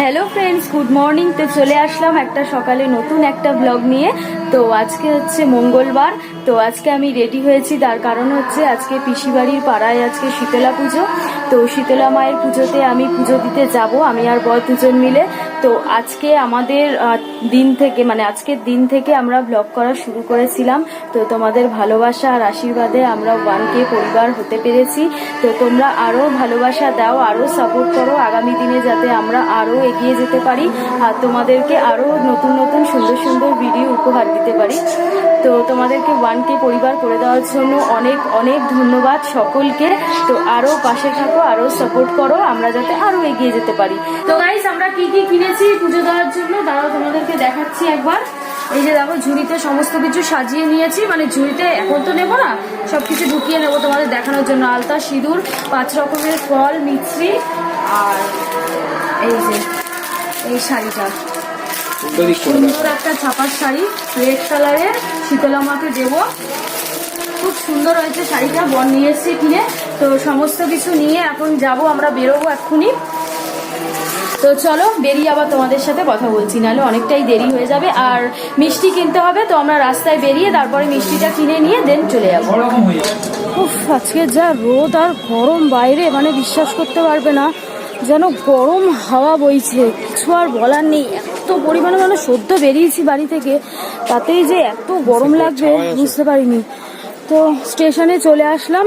Hello friends good morning তো চলে আসলাম একটা সকালে নতুন একটা ব্লগ নিয়ে। তো আজকে হচ্ছে মঙ্গলবার। তো আজকে আমি রেডি হয়েছি। তার কারণ হচ্ছে আজকে পিসি বাড়ির পাড়ায় আজকে শীতলা পুজো। তো শীতলা মায়ের পুজোতে আমি পুজো দিতে যাব। আমি আর বর দুজন মিলে। তো আজকে আমাদের দিন থেকে মানে আজকের দিন থেকে আমরা ব্লগ করা শুরু করেছিলাম। তো তোমাদের ভালোবাসা আর আশীর্বাদে আমরা ওয়ানকে পরিবার হতে পেরেছি। তো তোমরা আরও ভালোবাসা দাও আরও সাপোর্ট করো আগামী দিনে যাতে আমরা আরও এগিয়ে যেতে পারি। আর তোমাদেরকে আরও নতুন নতুন সুন্দর সুন্দর ভিডিও উপহার দিতে পারি। তো তোমাদেরকে ওয়ানকে পরিবার করে দেওয়ার জন্য অনেক অনেক ধন্যবাদ সকলকে। তো আরও পাশে থাকো আরও সাপোর্ট করো, আমরা যাতে আরও এগিয়ে যেতে পারি। তো গাইস আমরা কি কি কিনেছি পুজো দেওয়ার জন্য? দাঁড়াও, তোমাদেরকে দেখাচ্ছি একবার। এই যে দেখো, ঝুড়িতে সমস্ত কিছু সাজিয়ে নিয়েছি। মানে ঝুড়িতে এখন তো নেব না, সবকিছু ঢুকিয়ে নেব তোমাদের দেখানোর জন্য। আলতা, সিঁদুর, পাঁচ রকমের ফল, মিছরি, আর এই যে, এই শাড়িটা। সুন্দর একটা ছাপার শাড়ি রেড কালারের শীতলা মাকে দেবো। খুব সুন্দর হয়েছে শাড়িটা বন নিয়ে এসেছি কিনে। তো সমস্ত কিছু নিয়ে এখন যাব আমরা বেরোবো এক্ষুনি। তো চলো বেরিয়ে আবার তোমাদের সাথে কথা বলছি নাহলে অনেকটাই দেরি হয়ে যাবে। আর মিষ্টি কিনতে হবে তো আমরা রাস্তায় বেরিয়ে তারপরে মিষ্টিটা কিনে নিয়ে দেন চলে যাব। হয়ে উফ আজকে যা রোদ আর গরম বাইরে মানে বিশ্বাস করতে পারবে না। যেন গরম হাওয়া বইছে কিছু আর বলার নেই। এত পরিমাণে মানে সদ্য বেরিয়েছি বাড়ি থেকে তাতেই যে এত গরম লাগবে বুঝতে পারিনি। তো স্টেশনে চলে আসলাম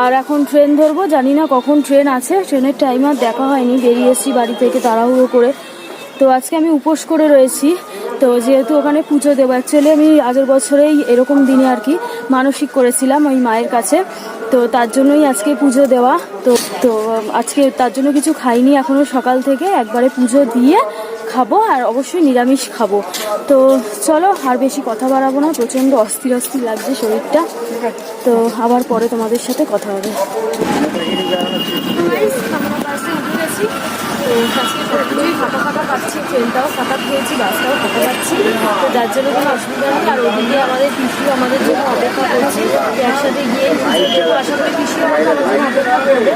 আর এখন ট্রেন ধরবো জানি না কখন ট্রেন আছে ট্রেনের টাইম আর দেখা হয়নি বেরিয়েছি বাড়ি থেকে তাড়াহুড়ো করে। তো আজকে আমি উপোস করে রয়েছি। তো যেহেতু ওখানে পুজো দেবো অ্যাকচুয়ালি আমি আগের বছরেই এরকম দিনে আর কি মানসিক করেছিলাম ওই মায়ের কাছে। তো তার জন্যই আজকে পুজো দেওয়া। তো তো আজকে তার জন্য কিছু খাইনি, এখনও সকাল থেকে একবারে পুজো দিয়ে খাব আর অবশ্যই নিরামিষ খাব। তো চলো আর বেশি কথা বাড়াবো না, প্রচণ্ড অস্থির অস্থির লাগছে শরীরটা। তো আবার পরে তোমাদের সাথে কথা হবে। তো আজকে সবকিছুই ফাঁকা ফাঁকা পাচ্ছি, ট্রেনটাও ফাঁকা পেয়েছি, বাসটাও ফাঁকা পাচ্ছি। তো যার জন্য কোনো অসুবিধা নেই। আর ওদিকে আমাদের পিসু আমাদের জন্য অপেক্ষা করছে। একসাথে গিয়ে আশা করি পিসু আমাদের অপেক্ষা করবে।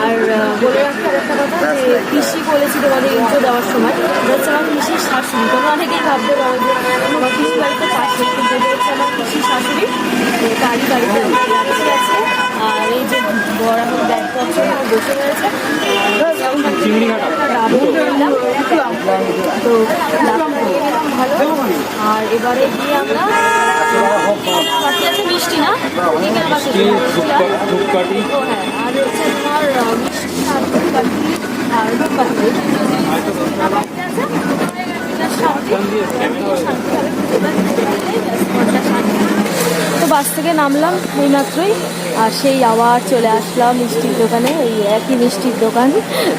আর বলে রাখতে একটা কথা, যে পিসি বলেছি তোমাদের ইন্ট্রো দেওয়ার সময় হচ্ছে আমার পিসির শাশুড়ি, তোমরা অনেকেই ভাবতে পারো যে আমার পিসি বাড়িতে পাশে কিন্তু হচ্ছে আমার পিসির শাশুড়ি তারই বাড়িতে রাখছি আছে। আর এই যে বড় এখন ব্যাগ করছে বসে রয়েছে। তো ভালো আর এবারে গিয়ে আমরা বাকি আছে মিষ্টি না? আর হ্যাঁ আর হচ্ছে তোমার মিষ্টি আর আর বাকি আছে তো বাস থেকে নামলাম এই মাত্রই। আর সেই আবার চলে আসলাম মিষ্টির দোকানে, এই একই মিষ্টির দোকান।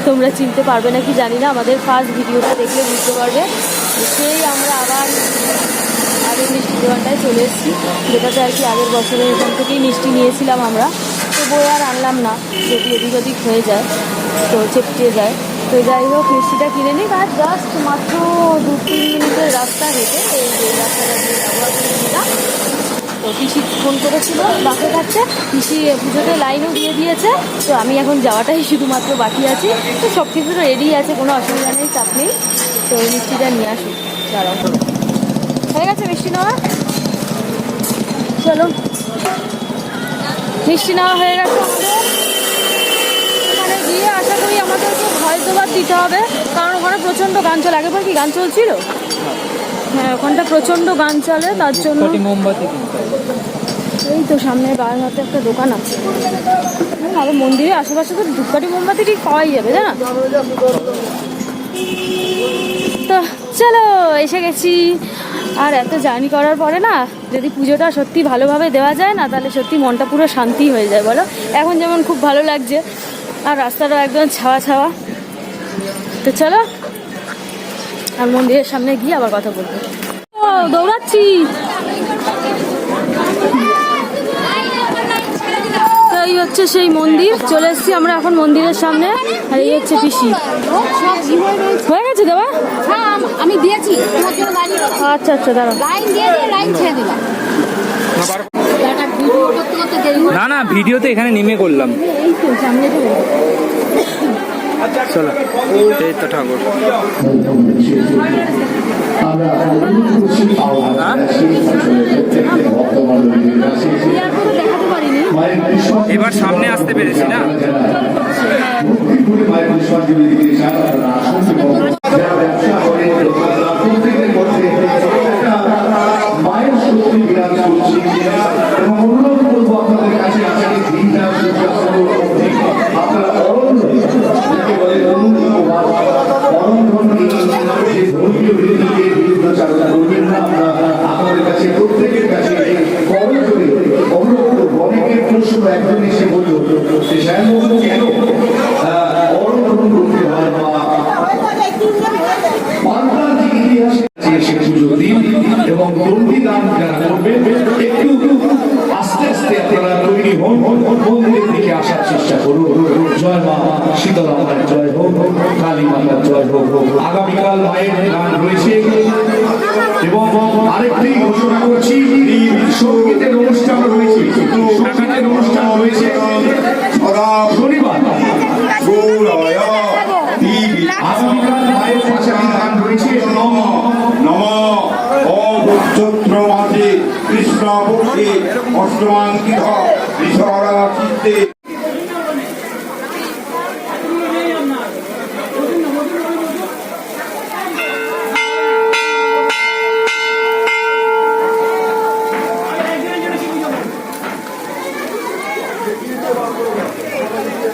তোমরা চিনতে পারবে নাকি, জানি না। আমাদের ফার্স্ট ভিডিওটা দেখলে বুঝতে পারবে। সেই আমরা আবার আগের মিষ্টির দোকানটায় চলে এসেছি, যেটাতে আর কি আগের বছরের এখান থেকেই মিষ্টি নিয়েছিলাম আমরা। তো বই আর আনলাম না, যদি এদিক ওদিক হয়ে যায়, তো চেপটে যায়। তো যাই হোক, মিষ্টিটা কিনে নিই আর জাস্ট মাত্র দু তিন মিনিটের রাস্তা হেঁটে এই রাস্তাটা কি দিলাম তো পিসি ফোন করেছিল বাসে থাকছে পিসি পুজোতে লাইনও দিয়ে দিয়েছে, তো আমি এখন যাওয়াটাই শুধুমাত্র বাকি আছি। তো সব কিছু তো রেডি আছে, কোনো অসুবিধা নেই, চাপ নেই। তো ওই মিষ্টিটা নিয়ে আসুন দাঁড়াও। হয়ে গেছে মিষ্টি নেওয়া? চলো। মিষ্টি নেওয়া হয়ে গেছে ওখানে গিয়ে আশা করি আমাদেরকে ভয় দেওয়ার দিতে হবে, কারণ ওখানে প্রচণ্ড গান চলে। আগেবার কি গান চলছিল? হ্যাঁ ওখানটা প্রচণ্ড গান চলে তার জন্য মোমবাতি এই তো সামনে গায়ের হাতে একটা দোকান আছে। হুম, আরও মন্দিরের আশেপাশে তো ধূপকাঠি মোমবাতি ঠিক পাওয়াই যাবে জানা তো চলো এসে গেছি। আর এত জার্নি করার পরে না যদি পুজোটা সত্যি ভালোভাবে দেওয়া যায় না তাহলে সত্যি মনটা পুরো শান্তি হয়ে যায় বলো? এখন যেমন খুব ভালো লাগছে আর রাস্তাটাও একদম ছাওয়া ছাওয়া। তো চলো আর মন্দিরের সামনে গিয়ে আবার কথা বলব। ও দৌড়াচ্ছি। এই হচ্ছে সেই মন্দির চলে এসেছি আমরা এখন মন্দিরের সামনে আর এই হচ্ছে পিসি। হয়ে গেছে দেওয়া? হ্যাঁ আমি দিয়েছি। আচ্ছা আচ্ছা দাঁড়াও। লাইন দিয়ে লাইন ছেড়ে দিলাম। না না ভিডিও তো এখানে নেমে করলাম। এই তো সামনে তো চলো এই তো ঠাকুর দেখাতে পারিনি এবার সামনে আসতে পেরেছি না মায়ের শক্তি বিরাজ করছে এবং অনুরোধ করব আপনাদের কাছে আজকে দিনটা আপনারা অরণ্য যাকে বলে অনুপ্রবাদ অরণ্য যে ধর্মীয় বিরোধীকে বিরুদ্ধাচারণা করবেন না আমরা আপনাদের কাছে প্রত্যেকের কাছে করজোরে অনুরোধ করব অনেকের প্রশ্ন একজন এসে বলল যে শ্যামবাবু কেন আহ, অরণ্য করতে হয় বা বাংলার যে ইতিহাসে আছে সে পুজো দিন এবং দণ্ডি দান যারা করবেন একটু আস্তে আস্তে আপনারা তৈরি হন মন্দিরের দিকে আসার চেষ্টা করুন। জয় মা, শীতলা মাতার জয় হোক, কালী মাতার জয় হোক। আগামীকাল মায়ের গান রয়েছে। এবং আরেকটি ঘোষণা করছি সঙ্গীতের অনুষ্ঠান রয়েছে। সঙ্গীতের অনুষ্ঠান রয়েছে। শনিবার। আগামীকাল মায়ের পাশাপাশি গান রয়েছে। নম নম অচৈত্র মাসে কৃষ্ণ পক্ষে অষ্টমাঙ্কিত বিশরা চিত্তে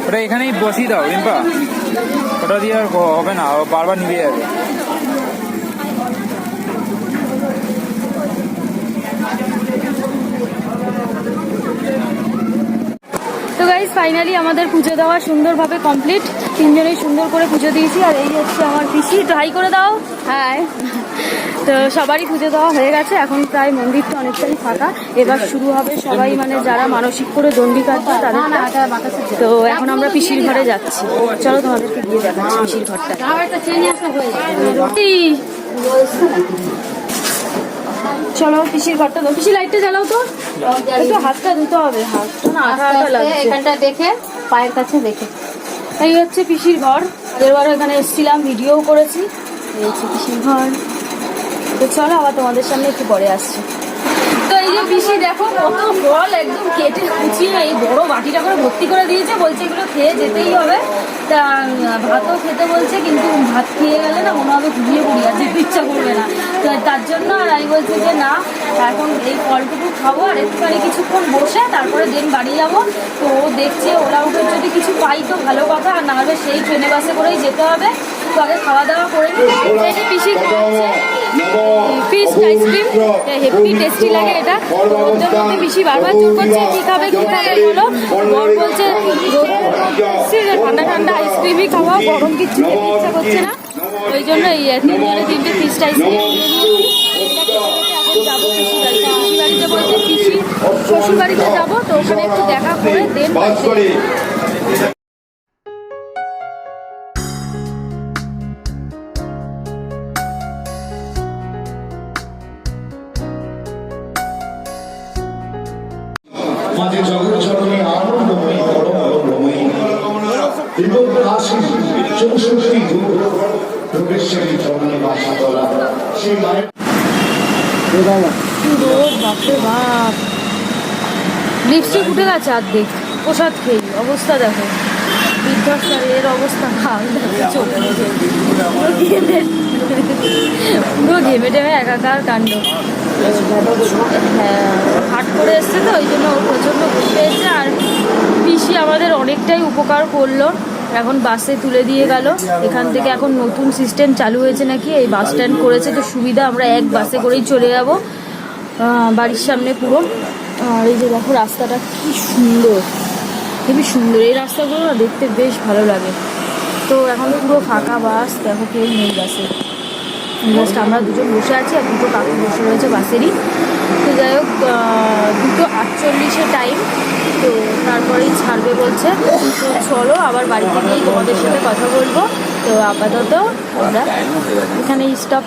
ওটা এখানেই বসিয়ে দাও, রিম্পা। ওটা দিয়ে আর হবে না বারবার নিভে যাবে তো গাইজ ফাইনালি আমাদের পুজো দেওয়া সুন্দরভাবে কমপ্লিট তিনজনেই সুন্দর করে পুজো দিয়েছি আর এই হচ্ছে আমার পিসি। হাই করে দাও। হ্যাঁ তো সবারই পুজো দেওয়া হয়ে গেছে এখন প্রায় মন্দিরটা অনেকটাই ফাঁকা। এবার শুরু হবে সবাই মানে যারা মানসিক করে দণ্ডি কাটবে তাদের তো এখন আমরা পিসির ঘরে যাচ্ছি। চলো তোমাদেরকে গিয়ে দেখাচ্ছি পিসির ঘরটা। চলো পিসির ঘরটা দাও। পিসি লাইটটা জ্বালাও তো। একটু হাতটা ধুতে হবে। হাতটা না আঠা আঠা লাগছে। এখানটা দেখে পায়ের কাছে দেখে। এই হচ্ছে পিসির ঘর। আগেরবারও এখানে এসেছিলাম ভিডিও করেছি। এই হচ্ছে পিসির ঘর। তো চলো আবার তোমাদের সামনে একটু পরে আসছি। তো এই যে পিসি কত ফল একদম কেটে কুচিয়ে এই বড় বাটিটা করে ভর্তি করে দিয়েছে বলছে এগুলো খেয়ে যেতেই হবে। তা ভাতও খেতে বলছে কিন্তু ভাত খেয়ে গেলে না মনে হবে ঘুরিয়ে ঘুরিয়ে আর যেতে ইচ্ছা করবে না। তো তার জন্য আর আমি বলছি যে না এখন এই ফলটুকু খাব আর একটুখানি কিছুক্ষণ বসে তারপরে দেন বাড়ি যাব। তো ও দেখছে ওলা উঠে যদি কিছু পাই তো ভালো কথা আর না হলে সেই ট্রেনে বাসে করেই যেতে হবে। তো আগে খাওয়া দাওয়া করে নিই। পিসি খাচ্ছে। আইসক্রিম। হেভি টেস্টি লাগে এটা। তো ওর জন্য বারবার জোর করছে কি খাবে কি খাবে বলো। বর বলছে রোদের মধ্যে ঠান্ডা ঠান্ডা আইসক্রিমই খাওয়া গরম কিছু ইচ্ছা করছে না। ওই জন্য এই তিনজনে তিনটে ফিশ আইসক্রিম নিয়ে নিয়েছি এখন যাব পিসি বাড়িতে পিসি বাড়িতে শ্বশুর বাড়িতে যাব তো ওখানে একটু দেখা করে দেন যোগেশ্বরী চরণী বাসা লিপস্টিক উঠে গেছে অর্ধেক। প্রসাদ খেয়ে অবস্থা দেখো। বিধ্বস্তার এর অবস্থা চোখ পুরো ঘেমে টেমে একাকার কাণ্ড। হ্যাঁ হাট করে এসছে তো, ওই জন্য প্রচণ্ড ঘুরতে এসছে আর পিসি আমাদের অনেকটাই উপকার করল। এখন বাসে তুলে দিয়ে গেল। এখান থেকে এখন নতুন সিস্টেম চালু হয়েছে নাকি? এই বাস স্ট্যান্ড করেছে, তো সুবিধা আমরা এক বাসে করেই চলে যাব। বাড়ির সামনে পুরো। আর এই যে দেখো রাস্তাটা কি সুন্দর, খুবই সুন্দর। এই রাস্তাগুলো না দেখতে বেশ ভালো লাগে। তো এখন পুরো ফাঁকা বাস দেখো কেউ নেই বাসে জাস্ট আমরা দুজন বসে আছি আর দুটো কাকু বসে রয়েছে বাসেরই তো যাই হোক দুটো আটচল্লিশে টাইম তো তারপরেই ছাড়বে বলছে। তো চলো, আবার বাড়িতে গিয়েই তোমাদের সাথে কথা বলব। তো আপাতত আমরা এখানে স্টপ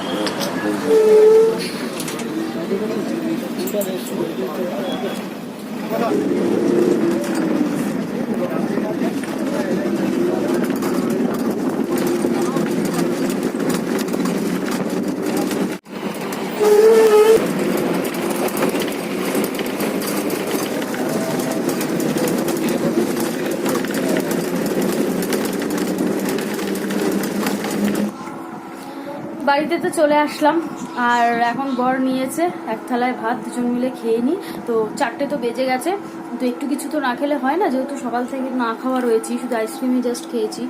বাড়িতে তো চলে আসলাম আর এখন বর নিয়েছে এক থালায় ভাত দুজন মিলে খেয়ে নি তো চারটে তো বেজে গেছে তো একটু কিছু তো না খেলে হয় না যেহেতু সকাল থেকে না খাওয়া রয়েছি শুধু আইসক্রিমই জাস্ট খেয়েছি।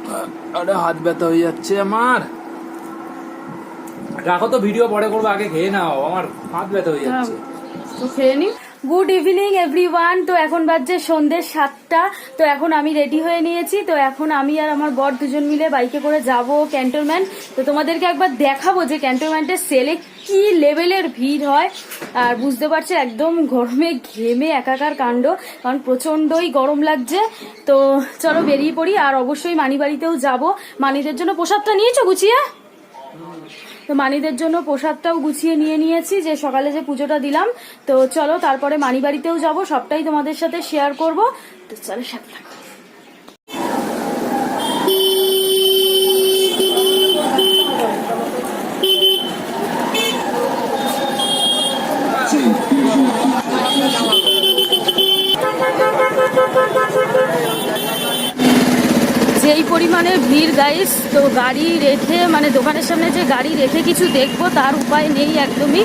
আরে হাত ব্যথা হয়ে যাচ্ছে আমার। রাখো তো ভিডিও পরে করব আগে খেয়ে নাও আমার হাত ব্যথা হয়ে যাচ্ছে। তো খেয়ে নি গুড ইভিনিং এভরিওয়ান তো এখন বাজছে সন্ধ্যে সাতটা। তো এখন আমি রেডি হয়ে নিয়েছি। তো এখন আমি আর আমার বর দুজন মিলে বাইকে করে যাব ক্যান্টনমেন্ট তো তোমাদেরকে একবার দেখাবো যে ক্যান্টনমেন্টের সেলে কি লেভেলের ভিড় হয়। আর বুঝতে পারছ, একদম গরমে ঘেমে একাকার কাণ্ড। কারণ প্রচণ্ডই গরম লাগছে। তো চলো বেরিয়ে পড়ি। আর অবশ্যই মানি বাড়িতেও যাব। মানিদের জন্য প্রসাদটা নিয়েছো, গুছিয়ে? তো মানিদের জন্য প্রসাদটাও গুছিয়ে নিয়ে নিয়েছি, যে সকালে যে পুজোটা দিলাম তো চলো, তারপরে মানি বাড়িতেও যাব, সবটাই তোমাদের সাথে শেয়ার করব তো চলো, সাথে থাকো। যেই পরিমাণে ভিড় গাইস তো গাড়ি রেখে মানে দোকানের সামনে যে গাড়ি রেখে কিছু দেখব, তার উপায় নেই একদমই।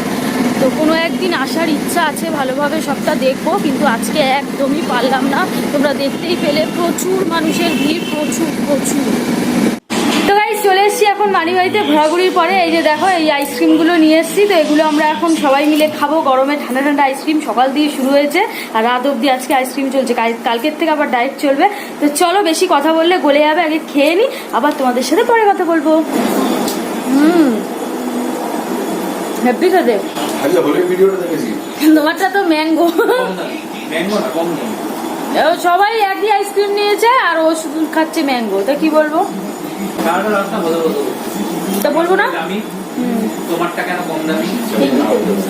তো কোনো একদিন আসার ইচ্ছা আছে, ভালোভাবে সবটা দেখব, কিন্তু আজকে একদমই পারলাম না। তোমরা দেখতেই পেলে, প্রচুর মানুষের ভিড়, প্রচুর প্রচুর। এখন মানিবাড়িতে ঘোরাঘুরির পরে এই যে দেখো এই আইসক্রিমগুলো নিয়ে এসেছি তো এগুলো আমরা এখন সবাই মিলে খাব। গরমে ঠান্ডা ঠান্ডা আইসক্রিম সকাল দিয়ে শুরু হয়েছে আর রাত অবধি আজকে আইসক্রিম চলছে। কাল- কালকের থেকে আবার ডায়েট চলবে। তো চলো বেশি কথা বললে গলে যাবে আগে খেয়ে নি আবার তোমাদের সাথে পরে কথা বলব। হুম। হ্যাপি খেতে আচ্ছা দেখেছি। তোমারটা তো ম্যাঙ্গো সবাই একই আইসক্রিম নিয়েছে আর ও শুধু খাচ্ছে ম্যাঙ্গো তা কি বলব? বলব না? তোমারটা কেন কম দামি?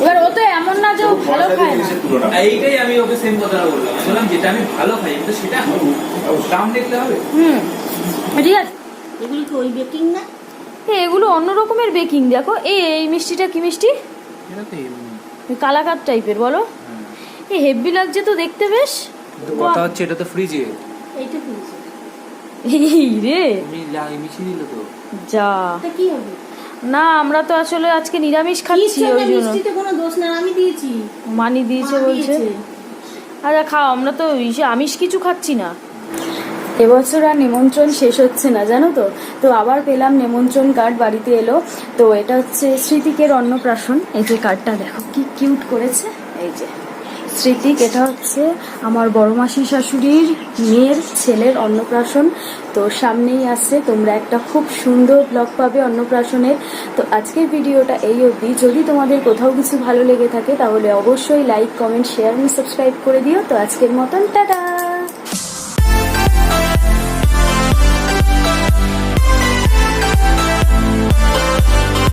এবার ও তো এমন না যে ও ভালো খায় না। এইটাই আমি ওকে সেম কথাটা বললাম। বললাম যেটা আমি ভালো খাই তো সেটা দাম দেখতে হবে? হুম। ঠিক আছে। এগুলো কি ওই বেকিং না? এগুলো অন্য রকমের বেকিং দেখো। এই এই মিষ্টিটা কি মিষ্টি? কালাকাত টাইপের বলো। এই হেভি লাগছে তো দেখতে বেশ। কথা হচ্ছে এটা তো ফ্রিজে এইটা কিনছি এই রে যা। কি হবে? না আমরা তো আসলে আজকে নিরামিষ খাচ্ছি ওই জন্য। কোনো দোষ না আমি দিয়েছি। মানি দিয়েছে বলছে। আচ্ছা খাও আমরা তো আমিষ কিছু খাচ্ছি না। এবছর আর নিমন্ত্রণ শেষ হচ্ছে না জানো তো? তো আবার পেলাম নিমন্ত্রণ কার্ড বাড়িতে এলো। তো এটা হচ্ছে স্মৃতিকের অন্নপ্রাশন। এই যে কার্ডটা দেখো কি কিউট করেছে। এই যে। স্মৃতিক এটা হচ্ছে আমার বড় মাসি শাশুড়ির মেয়ের ছেলের অন্নপ্রাশন। তো সামনেই আসছে তোমরা একটা খুব সুন্দর ব্লগ পাবে অন্নপ্রাশনের। তো আজকের ভিডিওটা এই অবধি। যদি তোমাদের কোথাও কিছু ভালো লেগে থাকে, তাহলে অবশ্যই লাইক কমেন্ট শেয়ার এবং সাবস্ক্রাইব করে দিও। তো আজকের মতন, টাটা!